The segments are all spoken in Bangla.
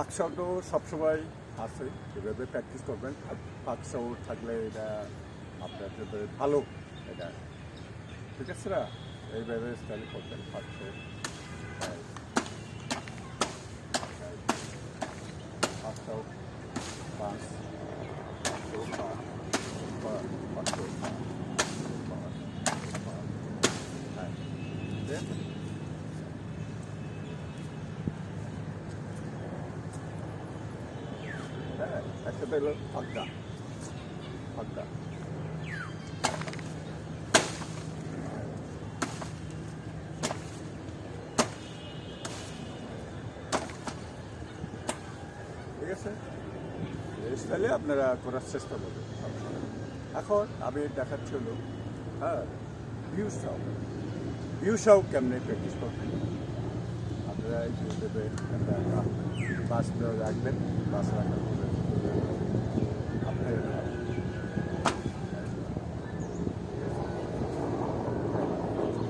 পাকশাও সবসময় আছে, এভাবে প্র্যাকটিস করবেন। পাকশাও থাকলে এটা আপনার জন্য ভালো এটা। ঠিক আছে না? এইভাবে স্টাইল করবেন পাকশাও পাকশাও পাঁচ পাঁচ পাঁচ হ্যাঁ ঠিক আছে? হ্যাঁ একসাথে হলো ফাঁকা। ফাঁকা। ঠিক আছে? আপনারা করার চেষ্টা করবেন। এখন আমি দেখাচ্ছি হলো হ্যাঁ ভিউ সাউ ভিউ সাউ কেমনে প্র্যাকটিস করবেন? আপনারা এই একটা বাস রাখবেন বাস রাখার পরে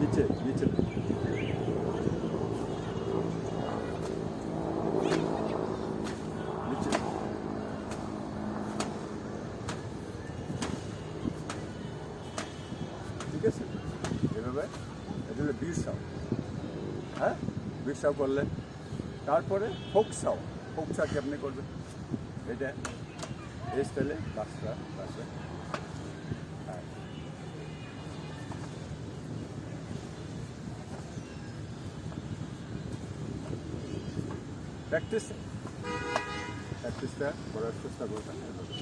নিচে নিচে। ঠিক আছে? এভাবে? এটা হলো সাউ। হ্যাঁ? বিউ সাউ করলেন তারপরে ফোক সাউ। ফোক সাউ কেমনি করবেন? এটা স্টাইলে বাসটা বাসে হ্যাঁ প্র্যাকটিস প্র্যাকটিসটা করার চেষ্টা করবেন এভাবে।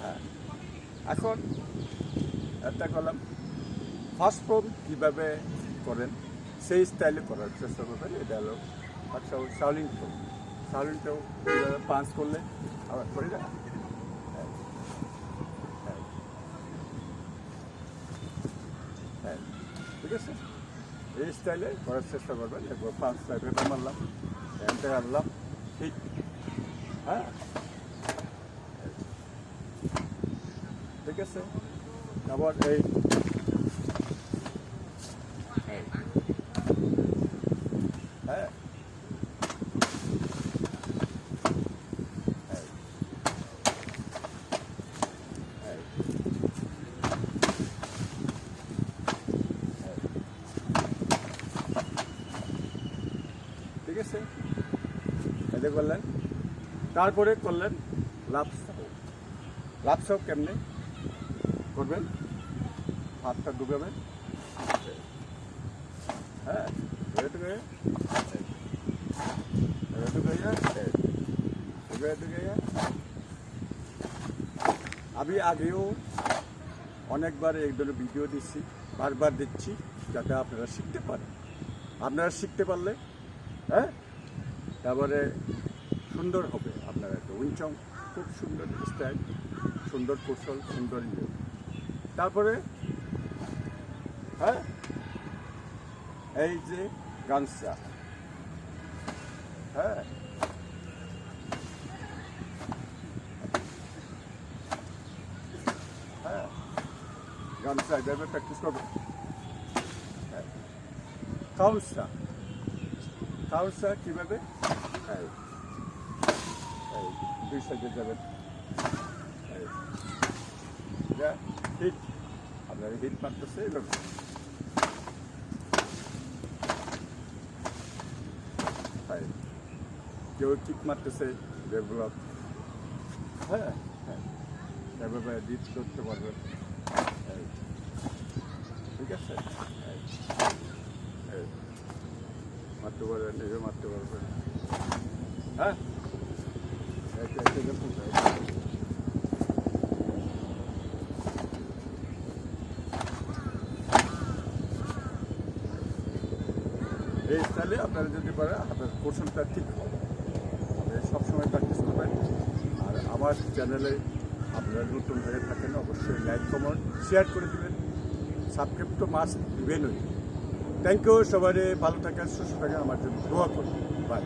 হ্যাঁ। এখন একটা করলাম ফার্স্ট ফর্ম কীভাবে করেন, সেই স্টাইলে করার চেষ্টা করবেন, এটা হলো আচ্ছা শাওলিন শাওলিন কীভাবে পাঞ্চ করলে, আবার করি না। ঠিক আছে? এই স্টাইলে করার চেষ্টা করবেন একবার পাঁচ টাইপের মারলাম এনতে আনলাম, ঠিক। হ্যাঁ? ঠিক আছে? আবার এই। হ্যাঁ। ঠিক আছে করলেন তারপরে করলেন লাভ লাভ সব কেমনে করবেন। হাতটা ঢুকাবেন হ্যাঁ আমি আগেও অনেকবার এই ধরনের ভিডিও দিচ্ছি, বারবার দিচ্ছি, যাতে আপনারা শিখতে পারেন। আপনারা শিখতে পারলে হ্যাঁ তারপরে সুন্দর হবে। আপনার একটা উইংচং, খুব সুন্দর স্টাইল সুন্দর কৌশল, সুন্দর ইয়ে তারপরে হ্যাঁ এই যে গামছা হ্যাঁ হ্যাঁ গামছা এভাবে প্র্যাকটিস করব হ্যাঁ কাউন্সা কাউন্সা কীভাবে এই এই দুই সাইডে যাবেন এই যা হিট আপনার হিট মারতেছে হ্যাঁ কেউ কিক মারতেছে ডেভেলপ হ্যাঁ হ্যাঁ এভাবে ডিট করতে পারবেন। ঠিক আছে। মারতে পারবেন এভাবে মারতে পারবেন হ্যাঁ একটা একটা দেখুন এই স্টাইলে আপনারা যদি পারে আপনার পোর্শনটা ঠিক হবে। সবসময় প্র্যাকটিস করবেন। আর আমার চ্যানেলে আপনারা নতুন হয়ে থাকেন, অবশ্যই লাইক কমেন্ট শেয়ার করে দেবেন। সাবস্ক্রাইব তো মাস্ট দিবেনই। থ্যাংক ইউ সবাই ভালো থাকেন, সুস্থ থাকেন, আমার জন্য দোয়া করুন। বাই